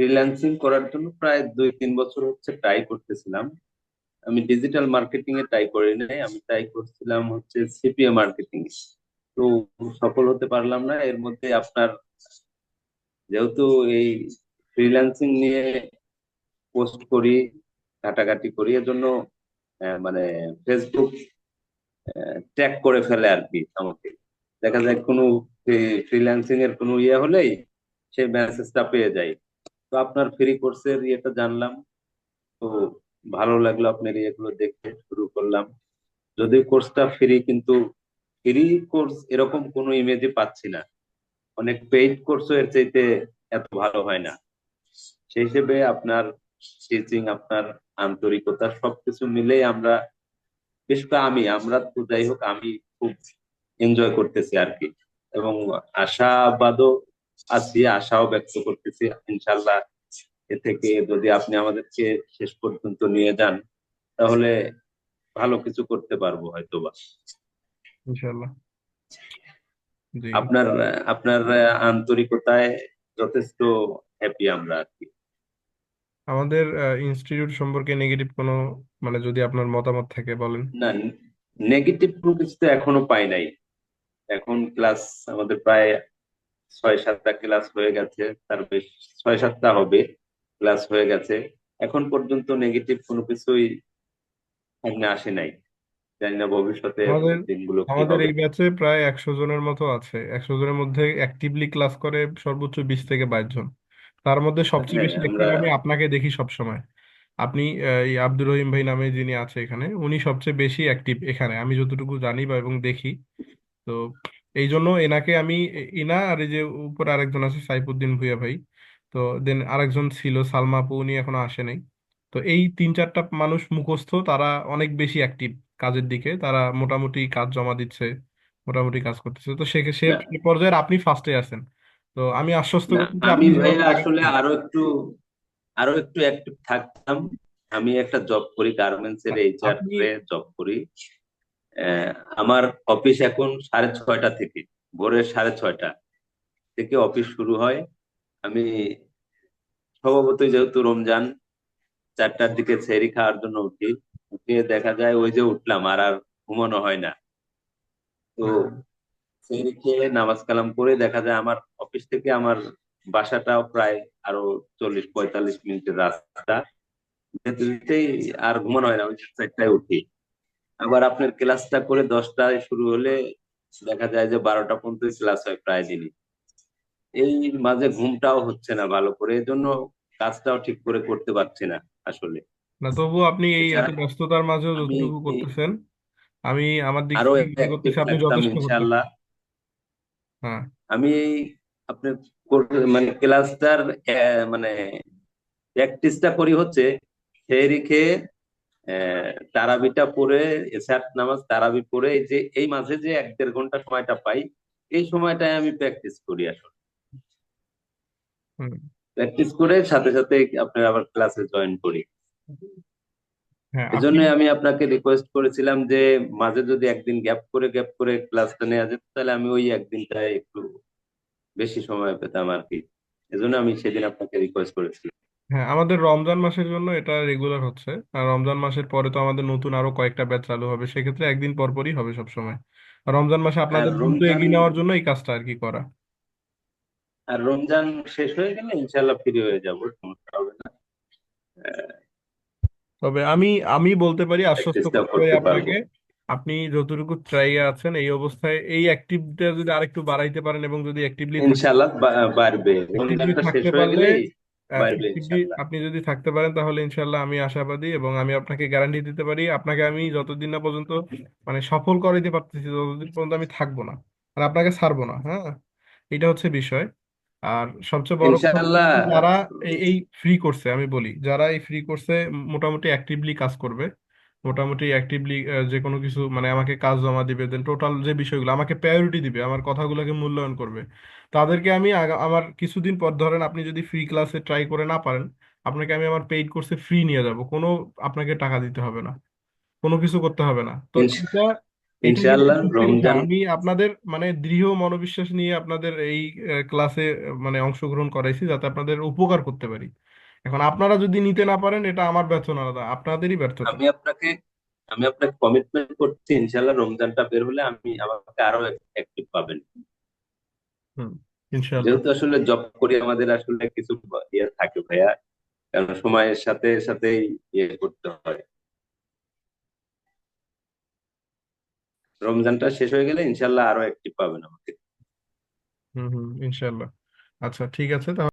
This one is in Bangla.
ফ্রিল্যান্সিং করার জন্য প্রায় দুই তিন বছর হচ্ছে ট্রাই করতেছিলাম। আমি ডিজিটাল মার্কেটিং এ ট্রাই করি নাই, আমি ট্রাই করছিলাম হচ্ছে সিপিএ মার্কেটিং তো সফল হতে পারলাম না, এর মধ্যে আপনার যেহেতু এই ফ্রিল্যান্সিং নিয়ে পোস্ট করি, ঘাটাঘাটি করি এর জন্য মানে ফেসবুক ট্যাগ করে ফেলে আর কি আমাকে। দেখা যায় কোনো ফ্রিল্যান্সিং এর কোনো ইয়ে হলেই সেই মেসেজটা পেয়ে যায় তো আপনার ফ্রি কোর্সের ইয়েটা জানলাম। তো ভালো লাগল আপনার ইয়েগুলো দেখে, শুরু করলাম। যদিও কোর্সটা ফ্রি কিন্তু ফ্রি কোর্স এরকম কোনো ইমেজে পাচ্ছি না। অনেক পেইড কোর্সও এর চাইতে এত ভালো হয় না। সেই হিসেবে আপনার টিচিং আপনার আন্তরিকতা সবকিছু মিলেই আমরা বিশেষ আমি, আমরা তো যাই হোক, আমি খুব এনজয় করতেছি আর কি। এবং আশাবাদও আছি আশাও ব্যক্ত করতেছি। ইনশাল্লাহ এ থেকে যদি আপনি আমাদেরকে শেষ পর্যন্ত নিয়ে যান তাহলে ভালো কিছু করতে পারব হয়তোবা। ইনশাল্লাহ আপনার আপনার আন্তরিকতায় যথেষ্ট হ্যাপি আমরা আর কি আমাদের ইনস্টিটিউট সম্পর্কে নেগেটিভ কোনো মানে যদি আপনার মতামত থাকে বলেন। না নেগেটিভ কোনো কিছু তো এখনও পাই নাই। এখন ক্লাস আমাদের প্রায় ছয় সাতটা ক্লাস হয়ে গেছে তার বেশ ছয় সাতটা হবে ক্লাস হয়ে গেছে। এখন পর্যন্ত নেগেটিভ কোনো কিছুই সামনে আসে নাই। জানি না ভবিষ্যতে আমাদের দিনগুলো কি আমাদের হবে। এই ব্যাচে প্রায় একশো জনের মতো আছে। একশো জনের মধ্যে অ্যাক্টিভলি ক্লাস করে সর্বোচ্চ বিশ থেকে বাইশ জন। তার মধ্যে সবচেয়ে হ্যাঁ বেশি আমরা অ্যাক্টিভ আমি আপনাকে দেখি সব সময় আপনি আহ, এই আব্দুর রহিম ভাই নামে যিনি আছে এখানে উনি সবচেয়ে বেশি অ্যাক্টিভ এখানে। আমি যতটুকু জানি বা এবং দেখি তো এই জন্য এনাকে আমি এ- ইনা আর এই যে উপরে আরেকজন আছে সাইফুদ্দিন ভুইয়া ভাই। তো দেন আরেকজন ছিল সালমা আপু উনি এখনও আসে নাই। তো এই তিন চারটা মানুষ মুখস্থ তারা অনেক বেশি অ্যাক্টিভ কাজের দিকে। তারা মোটামুটি কাজ জমা দিচ্ছে মোটামুটি কাজ করতেছে। তো সে সে পর্যায়ে আপনি ফার্স্টে আছেন। তো আমি আশ্বস্ত করছি যে আমি আপনি ভাইয়া আসলে আরও একটু আরও একটু অ্যাক্টিভ থাকতাম। আমি একটা জব করি গার্মেন্টস এর এইচআর আপনি এ জব করি। আমার অফিস এখন সাড়ে ছয়টা থেকে ভোরের সাড়ে ছয়টা থেকে অফিস শুরু হয়। আমি স্বভাবতই যেহেতু রমজান, চারটার দিকে সেহরি খাওয়ার জন্য উঠি। উঠে দেখা যায় ওই যে উঠলাম, আর আর ঘুমানো হয় না। তো সেহরি খেয়ে নামাজ কালাম করে দেখা যায় আমার অফিস থেকে আমার বাসাটাও প্রায় আরও চল্লিশ, পঁয়তাল্লিশ মিনিটের রাস্তা। যেতে যেতেই আর ঘুমানো হয় না, ওই চারটায় উঠি। আবার আপনার ক্লাসটা করে দশটায় শুরু হলে দেখা যায় যে বারোটা পর্যন্ত ক্লাস হয় প্রায় দিনই। এই মাঝে ঘুমটাও হচ্ছে না ভালো করে এই জন্য কাজটাও ঠিক করে করতে পারছি না আসলে। না তবু আপনি এই এত এছাড়া ব্যস্ততার মাঝেও আমি যতটুকু করতেছেন আমি আমার দিক আরও থেকে করতেছি আপনি যথেষ্ট ইনশাআল্লাহ। হ্যাঁ। আমি আপনার কোর- মানে ক্লাসটার মানে প্র্যাকটিসটা করি হচ্ছে খেয়ে আহ, তারাবিটা পড়ে এশার নামাজ তারাবি এই যে এই মাঝে যে এক দেড় ঘণ্টা সময়টা পাই এই সময়টায় আমি প্র্যাকটিস করি আসলে। প্র্যাকটিস করে সাথে সাথে আপনার আবার ক্লাসে জয়েন করি। হ্যাঁ আপনি এজন্য আমি আপনাকে রিকোয়েস্ট করেছিলাম যে মাঝে যদি একদিন গ্যাপ করে গ্যাপ করে ক্লাসটা নেওয়া যেত তাহলে আমি ওই একদিনটায় একটু বেশি সময় পেতাম আর কি। এজন্য আমি সেদিন আপনাকে রিকোয়েস্ট করেছিলাম। হ্যাঁ আমাদের রমজান মাসের জন্য এটা রেগুলার হচ্ছে। আর রমজান মাসের পরে তো আমাদের নতুন আরও কয়েকটা ব্যাচ চালু হবে সেক্ষেত্রে একদিন পর পরই হবে সব সময় আর রমজান মাসে আর আপনাদের দ্রুত রমজান এগিয়ে নেওয়ার জন্য এই কাজটা আর কি করা। আর রমজান শেষ হয়ে গেলে ইনশাল্লাহ ফ্রি হয়ে যাব সমস্যা হবে না। তবে আমি আমি বলতে পারি আশ্বস্ত প্র্যাকটিসটাও করতে পারি করতে পারব। আপনাকে আপনি যতটুকু ট্রাই আছেন এই অবস্থায় এই অ্যাক্টিভটা যদি আরেকটু বাড়াইতে পারেন এবং যদি অ্যাক্টিভলি ইনশাল্লাহ বা- বাড়বে। অ্যাক্টিভলি রমজানটা শেষ থাকতে হয়ে পারলে গেলেই বাড়বে ইনশাআল্লাহ আপনি যদি থাকতে পারেন তাহলে ইনশাল্লাহ আমি আশাবাদী এবং আমি আপনাকে গ্যারান্টি দিতে পারি। আপনাকে আমি যতদিন না পর্যন্ত মানে সফল করাইতে পারতেছি ততদিন পর্যন্ত আমি থাকব না। আর আপনাকে ছাড়বো না হ্যাঁ? এটা হচ্ছে বিষয়। আর সবচেয়ে বড় কথা হচ্ছে ইনশাআল্লাহ যারা এই ফ্রি করছে আমি বলি যারা এই ফ্রি করছে মোটামুটি অ্যাক্টিভলি কাজ করবে মোটামুটি অ্যাক্টিভলি যে কোনো কিছু মানে আমাকে কাজ জমা দিবে দেন টোটাল যে বিষয়গুলো আমাকে প্রায়োরিটি দিবে আমার কথাগুলোকে মূল্যায়ন করবে। তাদেরকে আমি আমার কিছুদিন পর ধরেন আপনি যদি ফ্রি ক্লাসে ট্রাই করে না পারেন আপনাকে আমি আমার পেইড কোর্সে ফ্রি নিয়ে যাব। কোনো আপনাকে টাকা দিতে হবে না। কোনো কিছু করতে হবে না। তো এটা ইনশাআল্লাহ রমজান আমি আপনাদের মানে দৃঢ় মনোবিশ্বাস নিয়ে আপনাদের এই ক্লাসে মানে অংশগ্রহণ করাইছি যাতে আপনাদের উপকার করতে পারি। এখন আপনারা যদি নিতে না পারেন এটা আমার ব্যর্থতা না। আপনাদেরই ব্যর্থতা। আমি আপনাকে আমি আপনাকে কমিটমেন্ট করছি ইনশাআল্লাহ রমজানটা বের হলে আমি আমাকে আরও অ্যাক্টিভ পাবেন। হুম ইনশাআল্লাহ। যেহেতু আসলে জব করি আমাদের আসলে কিছু ইয়ে থাকে ভাইয়া কারণ সময়ের সাথে সাথে ইয়ে করতে হয়। রমজানটা শেষ হয়ে গেলে ইনশাআল্লাহ আরও অ্যাক্টিভ পাবেন আমাকে। হুম হুম ইনশাআল্লাহ। আচ্ছা ঠিক আছে তাহলে।